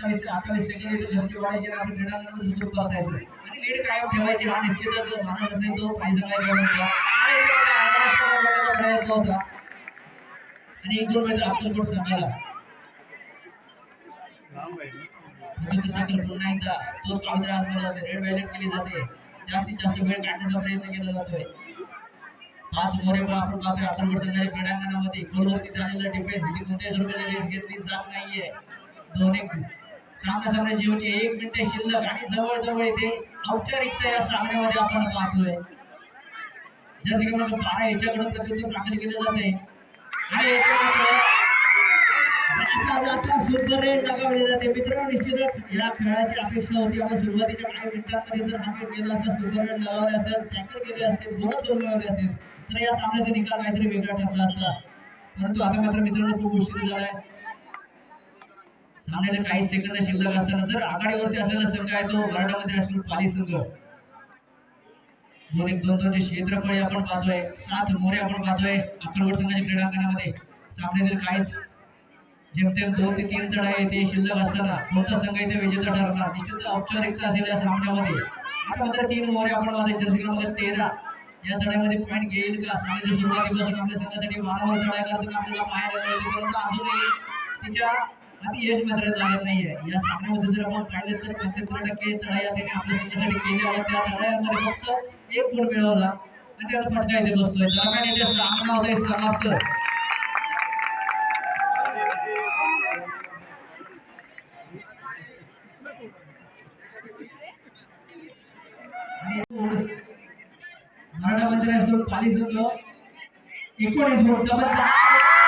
सत्तावीस अठ्ठावीस सेकंड येतो घरची वाढायची आणि आपण क्रीडांगणामध्ये सुरू करतायचं आणि लीड कायम ठेवायची हा निश्चितच मानस असेल तो काही आणि प्रयत्न होता. आणि एक दोन वेळेस अक्कलकोट संघाला पुन्हा एकदा तोच पवित्र आत्मा जाते. रेड व्हायलेट केली जाते. जास्तीत जास्त वेळ काढण्याचा प्रयत्न केला जातोय. पाच मोरे पण आपण पाहतोय अक्कलकोट संघाच्या क्रीडांगणामध्ये. गोलवरती झालेला डिफेन्स इथे कोणत्याही रुपयाला रेस घेतली जात नाहीये. दोन एक. सामना सामने जीवचे एक मिनिटे शिल्लक आणि जवळ जवळ इथे औपचारिकता या सामन्यामध्ये आपण पाहतोय. जसं की म्हणतो बारा याच्याकडून प्रत्युत्तर दाखल केलं जाते. आणि जाता जाता जाते. मित्रांनो निश्चितच या खेळाची अपेक्षा होती. आपण सुरुवातीच्या काही मिनिटांमध्ये जर हा खेळ केला असता सुपर रेड लगावले असतात टॅकल केले असते बोनस गोल असते तर या सामन्याचा निकाल काहीतरी वेगळा ठरला असता. परंतु आता मात्र मित्रांनो खूप उशीर झालाय. सामन्याला काही सेकंद शिल्लक असताना. जर आघाडीवरती असलेला संघ आहे तो मराठामध्ये हायस्कूल पाली संघ. दोन एक दोन दोनचे क्षेत्रफळ आपण पाहतोय सात मोरे आपण पाहतोय अक्कलकोट संघाच्या क्रीडांगणामध्ये. सामन्यातील काहीच जेमतेम दोन ते तीन चढ आहे ते शिल्लक असताना. कोणता संघ इथे विजेता ठरणार? निश्चित औपचारिकता असेल या सामन्यामध्ये. आता मात्र तीन मोरे आपण पाहतोय जर्सी क्रमांक तेरा. या चढाईमध्ये पॉईंट घेईल का? सामन्याच्या सुरुवातीपासून आपल्या संघासाठी वारंवार चढाई करताना आपल्याला पाहायला मिळेल. परंतु अजूनही तिच्या हाती यश मात्र लागत नाहीये. या सामन्यामध्ये जर आपण पाहिलं तर पंच्याहत्तर टक्के चढाया त्याने आपल्या संघासाठी केल्या आणि त्या चढायांमध्ये फक्त एक गुण मिळवला. आणि त्याला फटका इथे बसतोय. दरम्यान इथे सामना होतोय समाप्त. मराठा मंत्री पाली संघ एकोणीस गुण. जबरदस्त